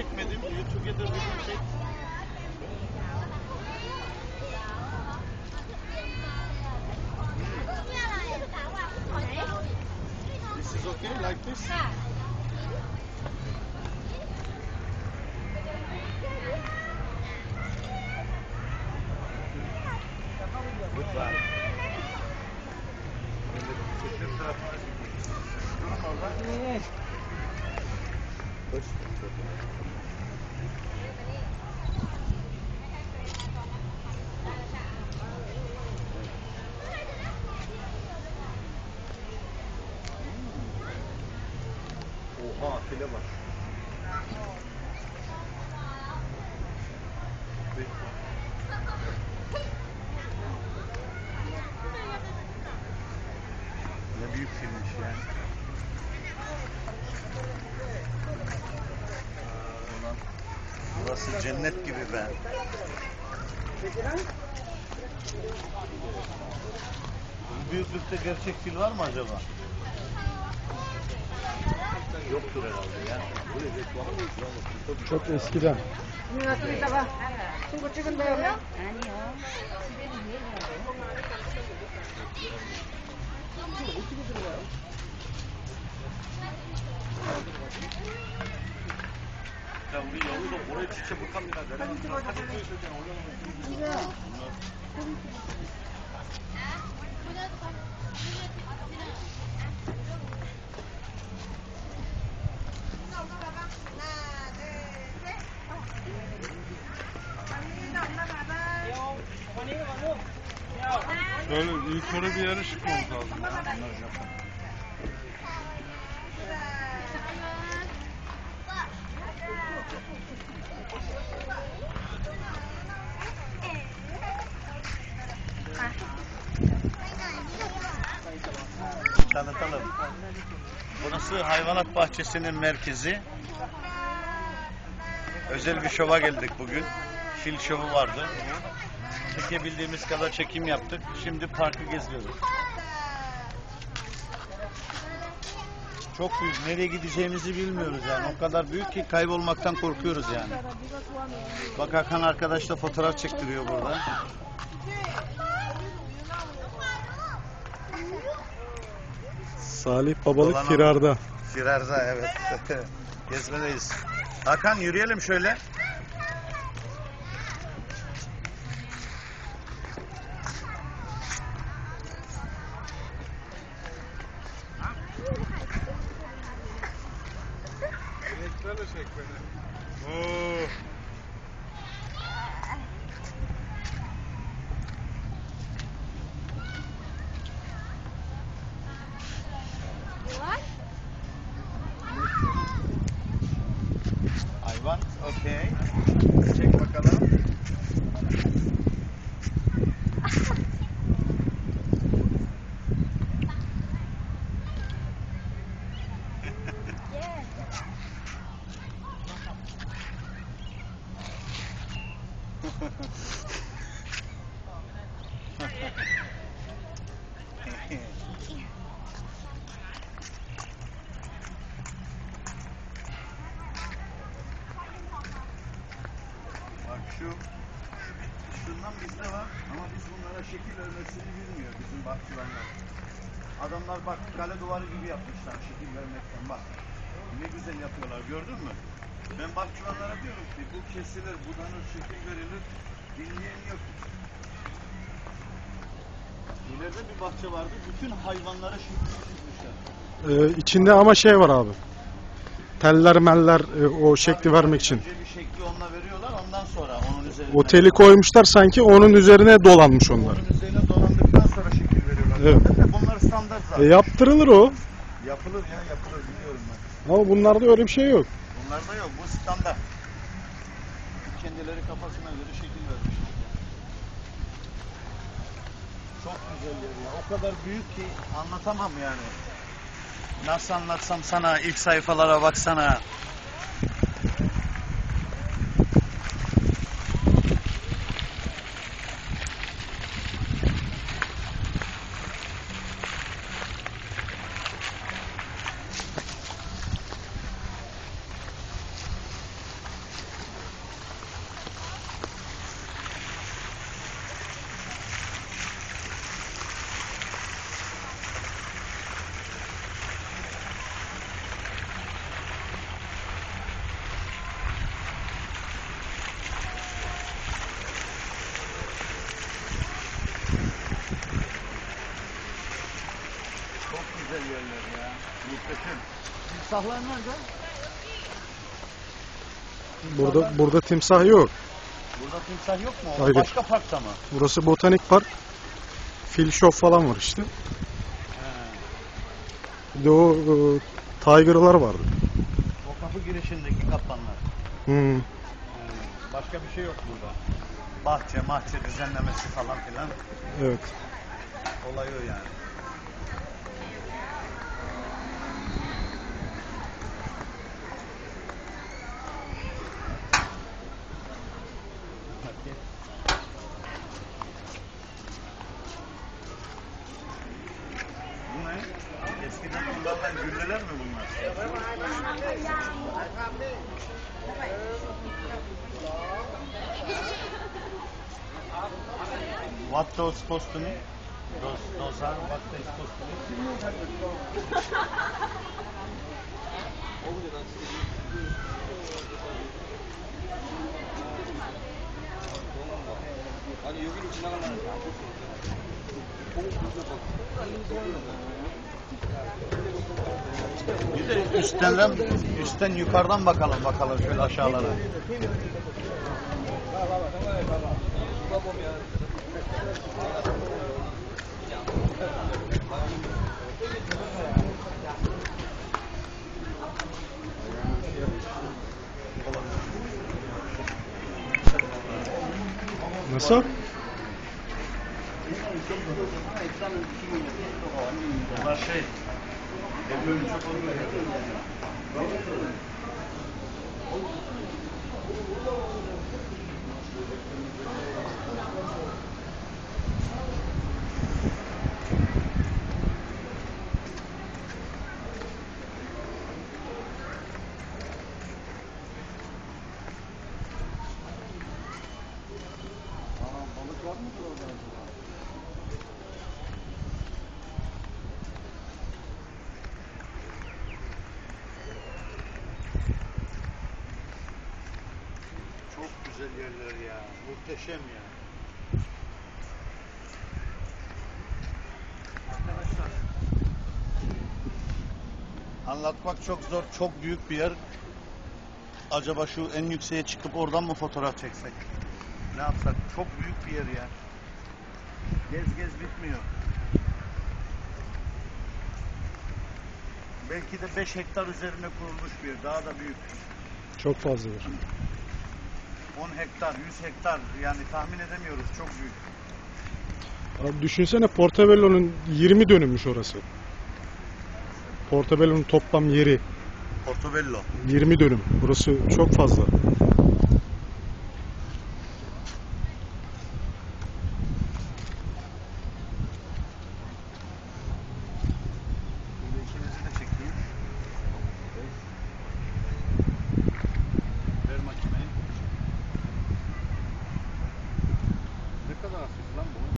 çekmedim. You together video Oha file bak. Ne büyük filmmiş yani. Aa, ulan, Burası cennet gibi be. Bu büyüklükte gerçek fil var mı acaba? 저기 스키장. 또 이따가 친구 찍은대요? 아니요. 어떻게 들어가요? 자, 우리 여기서 오래 지체 못합니다. 내가 사진 보여줄 때 올려놓으면. Böyle yukarı bir yere çıkmamız lazım. tanıtalım. Burası hayvanat bahçesinin merkezi. Özel bir şova geldik bugün. Fil şovu vardı. Çekebildiğimiz kadar çekim yaptık. Şimdi parkı geziyoruz. Çok büyük. Nereye gideceğimizi bilmiyoruz yani. O kadar büyük ki kaybolmaktan korkuyoruz yani. Bak Hakan arkadaş da fotoğraf çektiriyor burada. Salih babalık Dolanalım. firarda. Firarda evet. Gezmedeyiz. Hakan yürüyelim şöyle. Oo. Hayvan, okey. Çek bakalım. Bak şu, şundan bizde var ama biz bunlara şekil vermesini bilmiyor bizim bahçıvanlar. Adamlar bak kale duvarı gibi yapmışlar şekil vermekten bak. Ne güzel yapıyorlar gördün mü? Ben bahçıvanlara diyorum ki bu kesilir, budanır, şekil verilir. Bilmeyen yok. İleride bir bahçe vardı. Bütün hayvanlara şekil çizmişler. Ee, içinde ama şey var abi. Teller meller e, o şekli vermek için. Önce bir şekli onunla veriyorlar ondan sonra onun üzerine. O teli koymuşlar sanki onun üzerine dolanmış onlar. Onun üzerine dolandıktan sonra şekil veriyorlar. Evet. E, yaptırılır o. Yapılır ya yapılır biliyorum ben. Ama bunlarda öyle bir şey yok. Bunlarda yok bu standart. Kendileri kafasına göre şekil vermişler. Çok güzel yer ya. O kadar büyük ki anlatamam yani. Nasıl anlatsam sana ilk sayfalara baksana. muhteşem. Timsahlar nerede? Burada burada timsah yok. Burada timsah yok mu? O Hayır. başka parkta mı? Burası botanik park. Fil show falan var işte. Bir de o e, tiger'lar vardı. O kapı girişindeki kaplanlar. Hmm. Başka bir şey yok burada. Bahçe, mahçe düzenlemesi falan filan. Evet. Olay o yani. Eskiden kullanılan gülleler mi bunlar? What those supposed to mean? Those, those are what they supposed to mean? 아니 여기를 지나가려면 안볼수 Bir de üstten, üstten yukarıdan bakalım bakalım şöyle aşağılara. Nasıl? Bunlar şey, evlerin çok oluyor. Balık var mıdır orada acaba? Çok güzel yerler ya. Muhteşem ya. Arkadaşlar. Anlatmak çok zor. Çok büyük bir yer. Acaba şu en yükseğe çıkıp oradan mı fotoğraf çeksek? Ne yapsak? Çok büyük bir yer ya. Gez gez bitmiyor. Belki de 5 hektar üzerine kurulmuş bir yer. Daha da büyük. Çok fazladır. 10 hektar, 100 hektar yani tahmin edemiyoruz. Çok büyük. Abi düşünsene Portobello'nun 20 dönümmüş orası. Portobello'nun toplam yeri Portobello. 20 dönüm. Burası çok fazla.